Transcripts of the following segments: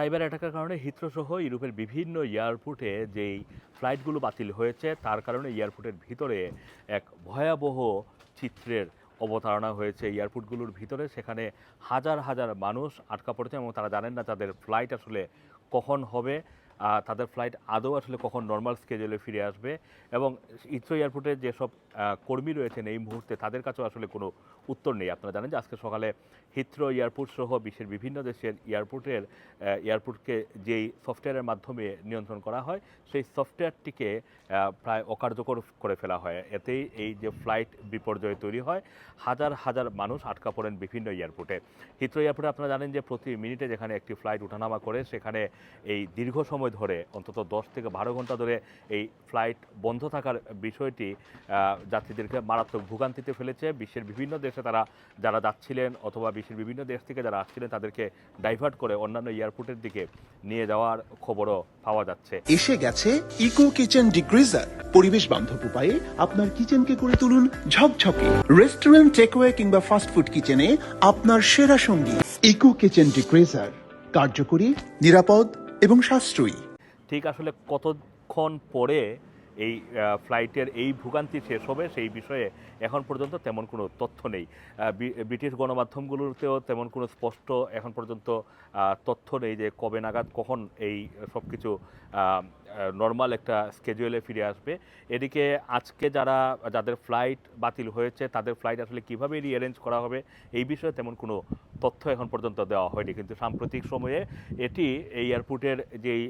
Cyber অ্যাটাকের কারণে হিত্রসহ সহ ইউরোপের বিভিন্ন এয়ারপোর্টে যেই ফ্লাইটগুলো বাতিল হয়েছে, তার কারণে এয়ারপোর্টের ভিতরে এক ভয়াবহ চিত্রের অবতারণা হয়েছে। এয়ারপোর্টগুলোর ভিতরে সেখানে হাজার হাজার মানুষ আটকা পড়েছে এবং তারা জানেন না তাদের ফ্লাইট আসলে কখন হবে। তাদের ফ্লাইট আদৌ আসলে কখন নর্মাল স্কেজুলে ফিরে আসবে এবং ইথ্রো এয়ারপোর্টে যেসব কর্মী রয়েছেন এই মুহূর্তে, তাদের কাছেও আসলে কোনো উত্তর নেই। আপনারা জানেন যে আজকে সকালে হিথ্রো এয়ারপোর্ট সহ বিশ্বের বিভিন্ন দেশের এয়ারপোর্টের এয়ারপোর্টকে যেই সফটওয়্যারের মাধ্যমে নিয়ন্ত্রণ করা হয়, সেই সফটওয়্যারটিকে প্রায় অকার্যকর করে ফেলা হয়। এতেই এই যে ফ্লাইট বিপর্যয় তৈরি হয়, হাজার হাজার মানুষ আটকা পড়েন বিভিন্ন এয়ারপোর্টে হিথ্রো এয়ারপোর্টে আপনারা জানেন যে প্রতি মিনিটে যেখানে একটি ফ্লাইট ওঠানামা করে, সেখানে এই দীর্ঘ সময় ধরে, অন্তত দশ থেকে বারো ঘণ্টা ধরে এই ফ্লাইট বন্ধ থাকার বিষয়টি যাত্রীদেরকে মারাত্মক ভোগান্তিতে ফেলেছে। বিশ্বের বিভিন্ন দেশে তারা, যারা যাচ্ছিলেন অথবা বিশ্বের বিভিন্ন দেশ থেকে যারা আসছিলেন, তাদেরকে ডাইভার্ট করে অন্যান্য এয়ারপোর্টের দিকে নিয়ে যাওয়ার খবরও পাওয়া যাচ্ছে। এসে গেছে ইকো কিচেন ডিগ্রিজার পরিবেশ বান্ধব উপায়ে আপনার কিচেনকে করে তুলুন ঝকঝকে। রেস্টুরেন্ট টেকওয়ে কিংবা ফাস্টফুড কিচেনে আপনার সেরা সঙ্গী। ইকো কিচেন ডিগ্রিজার কার্যকরী, নিরাপদ এবং সাশ্রয়ী। ঠিক আসলে কতক্ষণ পরে এই ফ্লাইটের এই ভোগান্তি শেষ হবে সেই বিষয়ে এখন পর্যন্ত তেমন কোনো তথ্য নেই। ব্রিটিশ গণমাধ্যমগুলোতেও তেমন কোনো স্পষ্ট এখন পর্যন্ত তথ্য নেই যে কবে নাগাদ কখন এই সব কিছু নর্মাল একটা স্কেজুয়েলে ফিরে আসবে। এদিকে আজকে যারা, যাদের ফ্লাইট বাতিল হয়েছে, তাদের ফ্লাইট আসলে কীভাবে রিঅ্যারেঞ্জ করা হবে, এই বিষয়ে তেমন কোনো তথ্য এখন পর্যন্ত দেওয়া হয়নি। কিন্তু সাম্প্রতিক সময়ে এটি এই এয়ারপোর্টের যেই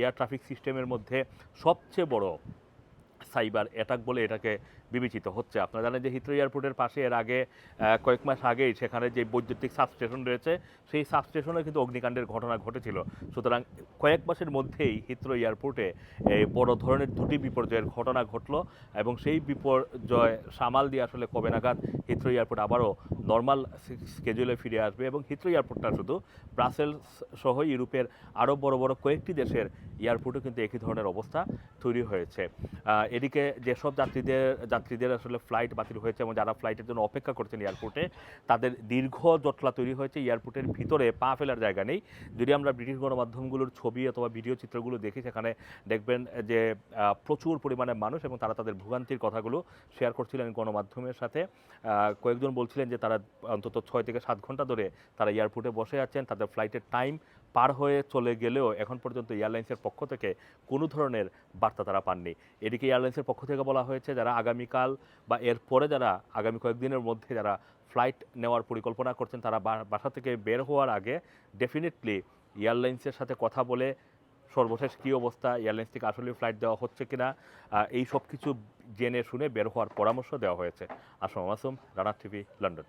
এয়ার ট্রাফিক সিস্টেমের মধ্যে সবচেয়ে বড় সাইবার অ্যাটাক বলে এটাকে বিবেচিত হচ্ছে। আপনারা জানেন যে হিথ্রো এয়ারপোর্টের পাশে এর আগে কয়েক মাস আগেই সেখানে যে বৈদ্যুতিক সাবস্টেশন রয়েছে, সেই সাবস্টেশনে কিন্তু অগ্নিকাণ্ডের ঘটনা ঘটেছিল। সুতরাং কয়েক মাসের মধ্যেই হিথ্রো এয়ারপোর্টে বড় ধরনের দুটি বিপর্যয়ের ঘটনা ঘটলো এবং সেই বিপর্যয় সামাল দিয়ে আসলে কবে নাগাদ হিথ্রো এয়ারপোর্ট আবারও নর্মাল স্কেজুলে ফিরে আসবে এবং হিথ্রো এয়ারপোর্টটা শুধু ব্রাসেলস সহ ইউরোপের আরও বড় বড় কয়েকটি দেশের এয়ারপোর্টও কিন্তু একই ধরনের অবস্থা তৈরি হয়েছে। এদিকে যেসব যাত্রীদের যাত্রীদের আসলে ফ্লাইট বাতিল হয়েছে এবং যারা ফ্লাইটের জন্য অপেক্ষা করছেন এয়ারপোর্টে তাদের দীর্ঘ জটলা তৈরি হয়েছে এয়ারপোর্টের ভিতরে, পা ফেলার জায়গা নেই। যদি আমরা ব্রিটিশ গণমাধ্যমগুলোর ছবি অথবা ভিডিও চিত্রগুলো দেখি, সেখানে দেখবেন যে প্রচুর পরিমাণে মানুষ এবং তারা তাদের ভোগান্তির কথাগুলো শেয়ার করছিলেন গণমাধ্যমের সাথে কয়েকজন বলছিলেন যে তারা অন্তত ছয় থেকে সাত ঘণ্টা ধরে তারা এয়ারপোর্টে বসে আছেন, তাদের ফ্লাইটের টাইম পার হয়ে চলে গেলেও এখন পর্যন্ত এয়ারলাইন্সের পক্ষ থেকে কোনো ধরনের বার্তা তারা পাননি। এদিকে এয়ারলাইন্সের পক্ষ থেকে বলা হয়েছে, যারা আগামীকাল বা এরপরে যারা আগামী কয়েকদিনের মধ্যে যারা ফ্লাইট নেওয়ার পরিকল্পনা করছেন, তারা বাসা থেকে বের হওয়ার আগে ডেফিনেটলি এয়ারলাইন্সের সাথে কথা বলে সর্বশেষ কী অবস্থা, এয়ারলাইন্স থেকে আসলে ফ্লাইট দেওয়া হচ্ছে কিনা এই সব কিছু জেনে শুনে বের হওয়ার পরামর্শ দেওয়া হয়েছে। Assam Masum Rana TV, London.